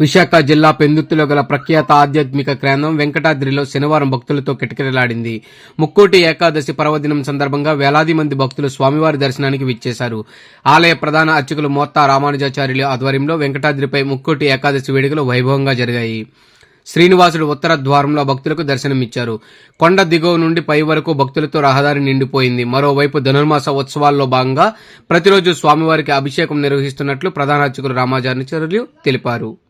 విశాఖ జిల్లా పెందుత్తులో గల ప్రఖ్యాత ఆధ్యాత్మిక కేంద్రం వెంకటాద్రిలో శనివారం భక్తులతో కిటకిటలాడింది. ముక్కోటి ఏకాదశి పర్వదినం సందర్భంగా వేలాది మంది భక్తులు స్వామివారి దర్శనానికి విచ్చేశారు. ఆలయ ప్రధాన అర్చకులు మోత్తా రామానుజాచార్యుల ఆధ్వర్యంలో వెంకటాద్రిపై ముక్కోటి ఏకాదశి వేడుకలు వైభవంగా జరిగాయి. శ్రీనివాసుడు ఉత్తర ద్వారంలో భక్తులకు దర్శనమిచ్చారు. కొండ దిగువ నుండి పై వరకు భక్తులతో రహదారి నిండిపోయింది. మరోవైపు ధనుర్మాస ఉత్సవాల్లో భాగంగా ప్రతిరోజు స్వామివారికి అభిషేకం నిర్వహిస్తున్నట్లు ప్రధాన అర్చకులు రామాచార్యులు తెలిపారు.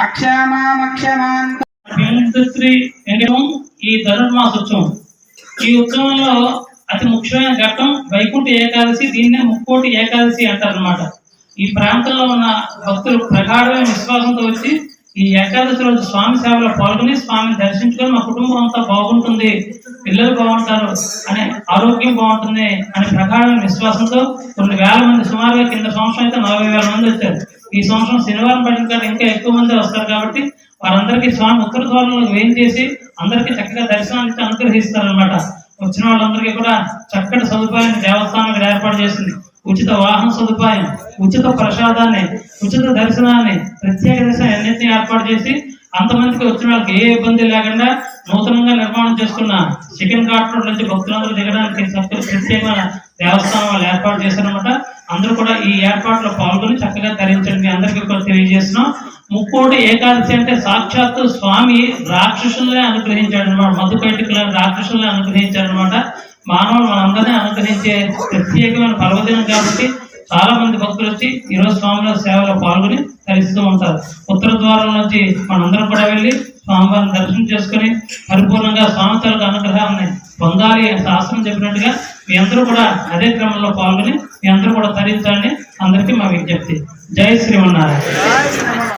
పూజా అద్య ఈ ధనుర్మాసోత్సవం. ఈ ఉత్సవంలో అతి ముఖ్యమైన ఘట్టం వైకుంఠ ఏకాదశి దీన్నే ముక్కోటి ఏకాదశి అంటారు అన్నమాట ఈ ప్రాంతంలో ఉన్న భక్తులు ప్రగాఢమైన విశ్వాసంతో వచ్చి ఈ ఏకాదశి రోజు స్వామి సేవలో పాల్గొని స్వామిని దర్శించుకొని మా కుటుంబం అంతా బాగుంటుంది పిల్లలు బాగుంటారు అనే ఆరోగ్యం బాగుంటుంది అనే ప్రగాఢమైన విశ్వాసంతో కొన్ని వేల మంది సుమారుగా కింద సంవత్సరం అయితే నలభై వేల మంది వచ్చారు. ఈ సంవత్సరం శనివారం పడిన కానీ ఇంకా ఎక్కువ మంది వస్తారు కాబట్టి వారందరికీ స్వామి ఉత్తర ద్వారంలో వేయం చేసి అందరికీ చక్కగా దర్శనానికి అనుగ్రహిస్తారు అనమాట వచ్చిన వాళ్ళందరికీ కూడా చక్కటి సదుపాయాన్ని దేవస్థానం ఏర్పాటు చేసింది. ఉచిత వాహన సదుపాయం ఉచిత ప్రసాదాన్ని ఉచిత దర్శనాన్ని ప్రత్యేక దర్శనం అన్నింటినీ ఏర్పాటు చేసి అంతమందికి వచ్చిన వాళ్ళకి ఏ ఇబ్బంది లేకుండా నూతనంగా నిర్మాణం చేసుకున్న చికెన్ ఘాట్ నుంచి భక్తులందరూ దిగడానికి ప్రత్యేకమైన దేవస్థానం వాళ్ళు ఏర్పాటు చేశారనమాట అందరూ కూడా ఈ ఏర్పాట్లో పాల్గొని చక్కగా ధరించండి. మీ అందరికీ కూడా తెలియజేస్తున్నాం. ముక్కోటి ఏకాదశి అంటే సాక్షాత్తు స్వామి రాక్షసులనే అనుగ్రహించాడు అనమాట మధుకైటికుల రాక్షసులనే అనుగ్రహించాడు అనమాట మానవులు మనందరినీ అనుగ్రహించే ప్రత్యేకమైన పర్వదినం కాబట్టి చాలా మంది భక్తులు వచ్చి ఈరోజు రోజు స్వామివారి సేవలో పాల్గొని తరిస్తూ ఉంటారు. ఉత్తర ద్వారం నుంచి మనందరం కూడా వెళ్ళి స్వామివారిని దర్శనం చేసుకుని పరిపూర్ణంగా స్వామి తాలూకు అనుగ్రహాన్ని పొందాలి అని శాస్త్రం చెప్పినట్టుగా మీ అందరూ కూడా అదే క్రమంలో పాల్గొని మీ అందరూ కూడా తరించాలని అందరికీ మా విజ్ఞప్తి. జై శ్రీమన్నారాయణ.